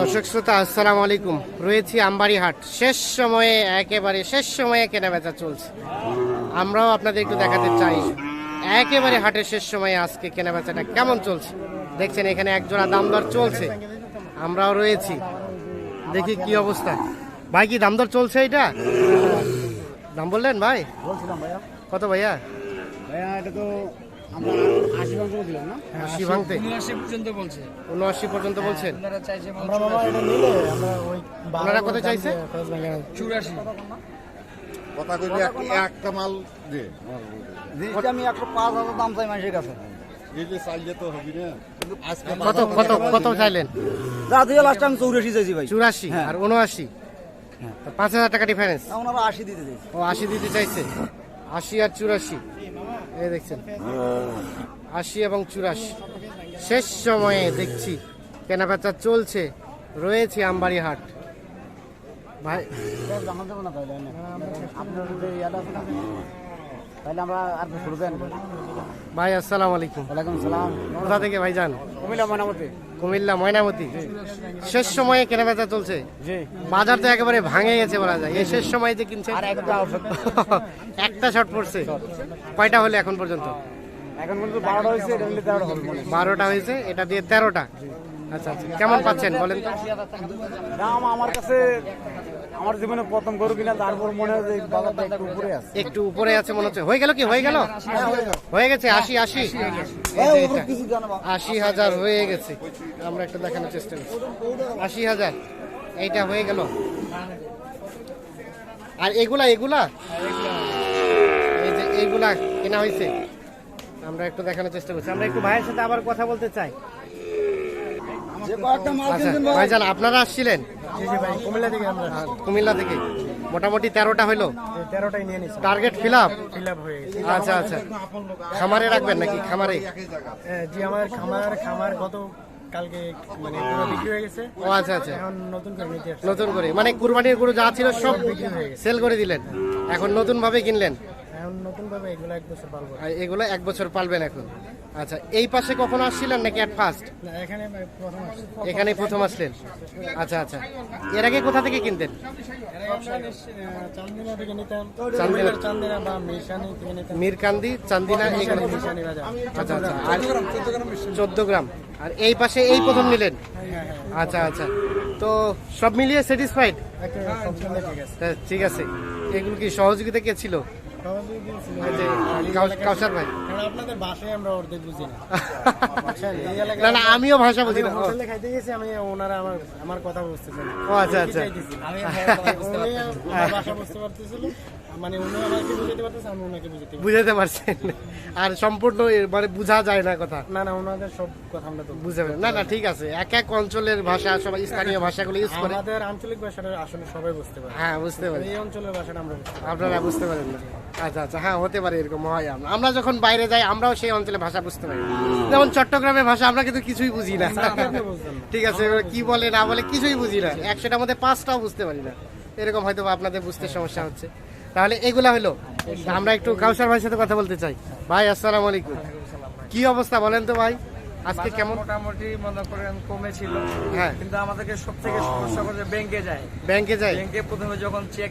দর্শক শ্রোতা আসসালামু আলাইকুম। রয়েছি আমবাড়ি হাট শেষ সময়ে একেবারে শেষ সময়ে কেনাবেচা চলছে। আমরাও আপনাদের একটু দেখাতে চাই। একেবারে হাটের শেষ সময়ে আজকে কেনাবেচাটা কেমন চলছে? দেখছেন এখানে একজোড়া দাম দর চলছে। আমরাও রয়েছি। দেখি কি অবস্থা। ভাই কি দাম দর চলছে এটা? দাম বললেন ভাই? কত ভাইয়া? ভাইয়া এটা তো আমরা আশি ভাঙতে দিলাম না? আশি ভাঙতে। উনআশি পর্যন্ত বলছে। উনআশি পর্যন্ত বলছেন? আপনারা চাইছে আমরা বাবা এটা নিলে আমরা ওই ওনারা কত চাইছে? চুরাশি। কথা কইলে একটা মাল দে। আমি একশো পাঁচ হাজার দাম চাই মানুষের কাছে। কত কত কত চাইলেন? যা দিয়ে লাস্ট আমি চৌরাশি চাইছি ভাই। চুরাশি হ্যাঁ। আর উনআশি? পাঁচ হাজার টাকা ডিফারেন্স ওনারা আশি দিতে চাইছে। ও আশি দিতে চাইছে? আশি আর চুরাশি। এই দেখছেন। আশি এবং চুরাশি। শেষ সময়ে দেখছি কেনাবেচা চলছে রয়েছে আমবাড়ি হাট ভাই তাহলে আমরা আর ভাই আসসালামু আলাইকুম। ওয়ালাইকুম সালাম। কোথা থেকে ভাই যান কুমিল্লা ময়নামতি। কুমিল্লা ময়নামতি। শেষ সময়ে কেনাবেচা চলছে। বাজার তো একেবারে ভাঙে গেছে বলা যায়। এই শেষ সময়ে যে কিনছে একটা শর্ট পড়ছে। কয়টা হলে এখন পর্যন্ত? এখন পর্যন্ত হয়েছে। বারোটা হয়েছে এটা দিয়ে তেরোটা। আচ্ছা আচ্ছা। কেমন পাচ্ছেন বলেন তো। দাম আমার কাছে আমার জীবনে প্রথম গরু কিনা তারপর মনে হয় বাজারটা একটু উপরে আছে। একটু উপরে আছে মনে হচ্ছে। হয়ে গেল কি? হয়ে গেল? হয়ে গেছে আশি আশি? আশি হাজার হয়ে গেছে। আমরা একটু দেখানোর চেষ্টা করছি। আশি হাজার। এইটা হয়ে গেল। আর এগুলা এগুলা? এই যে এইগুলা কেনা হয়েছে। আমরা একটু দেখানোর চেষ্টা করছি। আমরা একটু ভাইয়ের সাথে আবার কথা বলতে চাই যে কয়েকটা মাল আচ্ছা কিনছেন ভাই ভাইজান আপনারা আসছিলেন? কুমিল্লা থেকে। মোটামুটি তেরোটা হইল? তেরোটাই নিয়ে নিচ্ছি টার্গেট ফিল আপ হয়ে আচ্ছা আচ্ছা। খামারে রাখবেন নাকি? খামারে? হ্যাঁ, জি আমার খামার খামার গত কালকে মানে বিক্রি হয়ে গেছে। ও আচ্ছা আচ্ছা। এখন নতুন করে নিতে নতুন করে। মানে কুরবানির গরু যা ছিল সব বিক্রি হয়ে গেছে। সেল করে দিলেন। এখন নতুন ভাবে কিনলেন? এখন নতুন ভাবে এগুলো এক বছর পালবো। এগুলো এক বছর পালবেন এখন। আচ্ছা এই পাশে কখনো আসছিলেন নাকি অ্যাট ফার্স্ট এখানে প্রথম আসছে। এখানেই প্রথম আসলেন? আচ্ছা আচ্ছা। এর আগে কোথা থেকে কিনতেন? মিরকান্দি চান্দিনা আচ্ছা আচ্ছা। আর চোদ্দ গ্রাম আর এই পাশে এই প্রথম নিলেন? আচ্ছা আচ্ছা। তো সব মিলিয়ে স্যাটিসফাইড ঠিক আছে। এগুলো কি সহযোগিতা কে ছিল? কাউসার ভাই। আপনাদের বাসায় আমরা অর্ধেক বুঝি না। না না আমিও ভাষা বুঝি না। হোটেলে খাইতে গেছি আমি ওনারা আমার আমার কথা বুঝতেছেন ও আচ্ছা আচ্ছা। ভাষা বুঝতে পারতেছিল। মানে উনি আমাকে বুঝাতে পারতেছে আমি ওনাকে বুঝাতে বুঝাতে পারছেন। আর সম্পূর্ণ মানে বোঝা যায় না কথা। না না ওনাদের সব কথা আমরা তো বুঝতে পারেন না না ঠিক আছে। এক এক অঞ্চলের ভাষা সবাই স্থানীয় ভাষাগুলো ইউজ করে। আমাদের আঞ্চলিক ভাষাটা আসলে সবাই বুঝতে পারে। হ্যাঁ বুঝতে পারি। এই অঞ্চলের ভাষাটা আমরা আপনারা বুঝতে পারেন না। আচ্ছা আচ্ছা হ্যাঁ হতে পারে এরকম হয় আমরা আমরা যখন বাইরে যাই আমরাও সেই অঞ্চলের ভাষা বুঝতে পারি। যেমন চট্টগ্রামের ভাষা আমরা কিন্তু কিছুই বুঝি না। ঠিক আছে কি বলে না বলে কিছুই বুঝি না। একশোটার মধ্যে পাঁচটাও বুঝতে পারি না। এরকম হয়তো আপনাদের বুঝতে সমস্যা হচ্ছে। তাহলে এগুলা হলো। আমরা একটু কাউসার ভাইয়ের সাথে কথা বলতে চাই। ভাই আসসালামু আলাইকুম। কি অবস্থা বলেন তো ভাই? আজকে কেমন? মোটামুটি মনে করেন কমে ছিল হ্যাঁ। কিন্তু আমাদেরকে সব থেকে সমস্যা করে ব্যাংকে যায়। ব্যাংকে যাই ব্যাংকে প্রথমে যখন চেক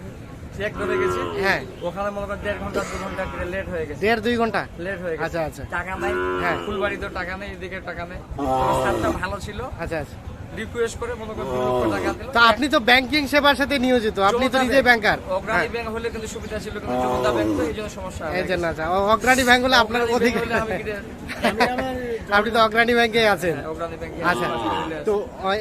চেক ধরে গেছি হ্যাঁ। ওখানে মনে করেন দেড় ঘণ্টা দু ঘণ্টা লেট হয়ে গেছে। দেড় দুই ঘণ্টা? লেট হয়ে গেছে। আচ্ছা আচ্ছা। টাকা নাই। হ্যাঁ। ফুলবাড়িতেও টাকা নেই এদিকে টাকা নেই। ভালো ছিল। আচ্ছা আচ্ছা। রিকোয়েস্ট করে মনে করেন টাকা দিল তো আপনি তো ব্যাংকিং সেবার সাথে নিয়োজিত আপনি তো নিজে ব্যাংকার অগ্রণী ব্যাংক হলে কিন্তু সুবিধা ছিল কিন্তু জনতা ব্যাংক তো এই জন্য সমস্যা এই জন্য আচ্ছা অগ্রণী ব্যাংক হলে আপনার অগ্রণী অধিক ব্যাংক হলে আমি কি- আপনি তো অগ্রণী ব্যাংকে আছেন। অগ্রণী আচ্ছা। তো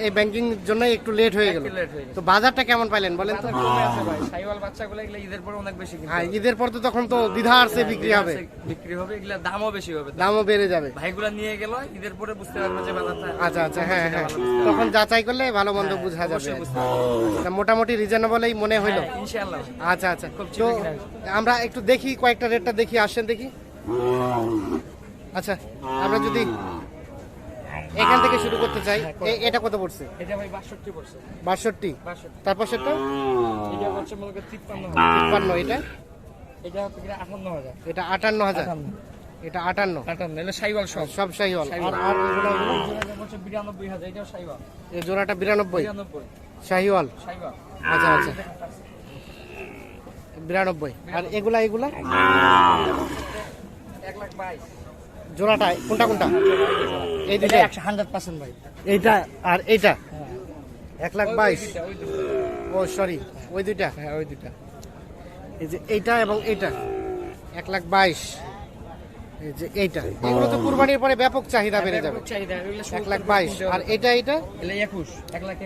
এই ব্যাংকিং জন্য একটু লেট হয়ে গেল। হয়ে। তো বাজারটা কেমন পাইলেন বলেন তো? কমে আছে ভাই। সাইওয়াল বাচ্চাগুলো এগুলো ঈদের পরে অনেক বেশি হ্যাঁ ঈদের পর তো তখন তো দ্বিধা আসছে বিক্রি হবে। বিক্রি হবে এগুলা দামও বেশি হবে। দামও বেড়ে যাবে। ভাইগুলা নিয়ে গেল ঈদের পরে বুঝতে পারবে যে বাজারটা আচ্ছা আচ্ছা হ্যাঁ হ্যাঁ। তখন যাচাই করলে ভালো মন্দ বোঝা যাবে। মোটামুটি রিজনেবলই মনে হইল। হ্যাঁ, ইনশাআল্লাহ। আচ্ছা আচ্ছা। তো আমরা একটু দেখি কয়েকটা রেটটা দেখি আসেন দেখি। আচ্ছা আমরা যদি এখান থেকে শুরু করতে চাই এ- এটা কত পড়ছে? এটা ভাই পড়ছে। তারপর সেটা? এটা হচ্ছে এটা? এটা হচ্ছে কিনা আটান্ন হাজার। এটা আটান্ন আটান্ন। এটা আটান্ন? আটান্ন সাইওয়াল সব। সব শাহিওয়াল আর আর এগুলো এটাও সাইওয়াল। এই জোড়াটা বিরানব্বই? বিরানব্বই। শাহিওয়াল সাইওয়াল। আচ্ছা আচ্ছা। বিরানব্বই। আর এগুলা এগুলা? এক লাখ বাইশ। জোড়াটা কোনটা কোনটা? এই এটা দুটা একশো হান্ড্রেড পার্সেন্ট ভাই। এইটা আর এইটা? এক লাখ বাইশ। দুইটা, দুইটা। ও সরি ওই দুইটা? হ্যাঁ ওই দুইটা। এই যে এইটা এবং এইটা। এক লাখ বাইশ। এই যে এইটা। এগুলো তো কুরবানির পরে ব্যাপক চাহিদা বেড়ে যাবে। এক লাখ বাইশ। আর এটা এগুলো একুশ।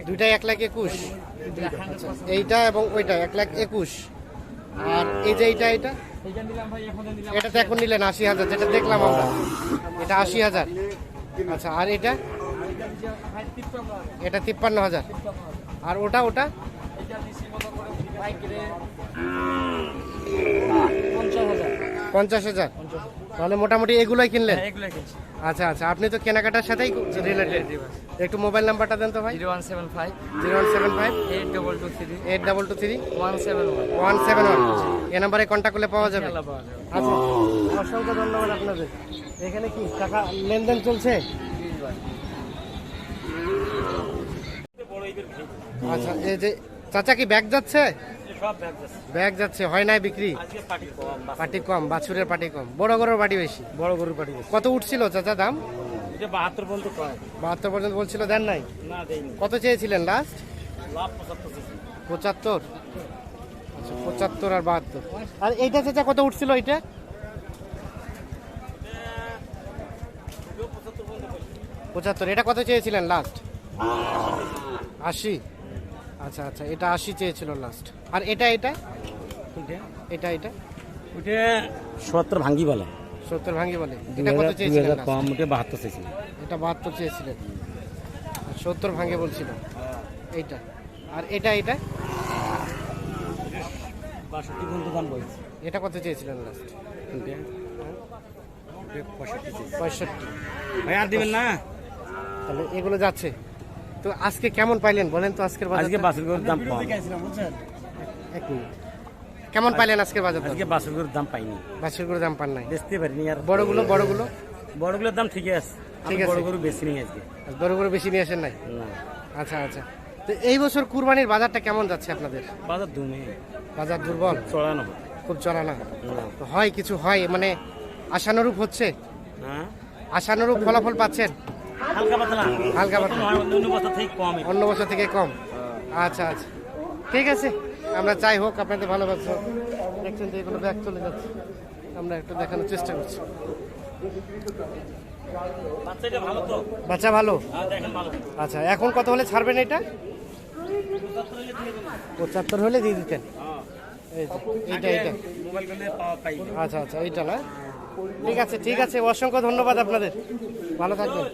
দুইটাই এক লাখ একুশ। এইটা এবং ওইটা এক লাখ একুশ। আর এই যে দিলাম এটা তো এখন নিলেন আশি হাজার, যেটা দেখলাম আমরা। এটা আশি হাজার। আচ্ছা আর এটা? এটা তিপ্পান্ন হাজার। আর ওটা ওটা? এটা পঞ্চাশ হাজার। তাহলে মোটামুটি এগুলোই কিনলেন? হ্যাঁ আচ্ছা আচ্ছা। আপনি তো কেনাকাটার সাথেই রিলেটেড একটু মোবাইল নাম্বারটা দেন তো ভাই। Zero one seven five. Zero one seven five. Eight double two three. Eight double two three. One seven one. One seven one. এ নাম্বারে কন্ট্যাক্ট করলে পাওয়া যাবে। আচ্ছা। অসংখ্য ধন্যবাদ আপনাদের। এখানে কি টাকা লেনদেন চলছে? আচ্ছা এই যে চাচা কি ব্যাগ যাচ্ছে? ব্যাগ যাচ্ছে। হয় নাই বিক্রি? পাটি কম বাছুরের পাটি কম বড় গরুর পাটি বেশি? বড় গরুর পাটি কত উঠছিল চাচা দাম? বাহাত্তর পর্যন্ত বাহাত্তর পর্যন্ত বলছিল দেন নাই? কত চেয়েছিলেন লাস্ট পঁচাত্তর পঁচাত্তর? আচ্ছা পঁচাত্তর আর বাহাত্তর। আর এইটা চাচা কত উঠছিল এইটা? পঁচাত্তর এটা কত চেয়েছিলেন লাস্ট আশি। আচ্ছা আচ্ছা এটা আশি চেয়েছিল লাস্ট আর এটা এটা? এটা এটা? ওটা সত্তর ভাঙ্গি বলে। সত্তর ভাঙ্গি বলে। এটা কত চেয়েছিলেন কম ওটা বাহাত্তর চাইছিল এটা বাহাত্তর চেয়েছিলেন। সত্তর ভাঙ্গে বলছিল। এইটা। আর এটা এটা? বাষট্টি পর্যন্ত দাম বলছে। এটা কত চেয়েছিলেন লাস্ট পঁয়ষট্টি পঁয়ষট্টি। ভাই আর দিবেন না? তাহলে এগুলো যাচ্ছে। তো আজকে কেমন পাইলেন? বলেন তো আজকের বাজার আজকে বাসের গরুর দাম কম। এক মিনিট। কেমন পাইলেন আজকের বাজার আজকে বাসের গরুর দাম পাইনি। বাছুর করে দাম পান নাই? বেচতে পারিনি আর। বড়গুলো বড়গুলো? বড়গুলোর দাম ঠিকই আছে। ঠিক আছে। বড় গরু বেশি নেই আজকে। আর বড়গুলো বেশি নিয়ে আসেন নাই? আচ্ছা আচ্ছা। তো এই বছর কুরবানির বাজারটা কেমন যাচ্ছে আপনাদের? বাজার দুমে বাজার দুর্বল? চড়ানো। খুব চড়া না না। তো হয় কিছু হয়? মানে আশানুরূপ হচ্ছে? হ্যাঁ। আশানুরূপ ফলাফল পাচ্ছেন? হালকা পাতলা। হালকা পাতলা। অন্য বছর থেকে কম অন্য বছর থেকে কম। আচ্ছা আচ্ছা। ঠিক আছে। আমরা চাই হোক আপনাদের ভালো ব্যবসা দেখছেন যে এগুলো ব্যাগ চলে যাচ্ছে। আমরা একটু দেখানোর চেষ্টা করছি। বাচ্চা ভালো হ্যাঁ ভালো। আচ্ছা এখন কত হলে ছাড়বেন এটা? পঁচাত্তর হলে দিয়ে দিতেন। এই যে, এইটা এইটা। আচ্ছা আচ্ছা এইটা না? ঠিক আছে ঠিক আছে অসংখ্য ধন্যবাদ আপনাদের। ভালো থাকবেন।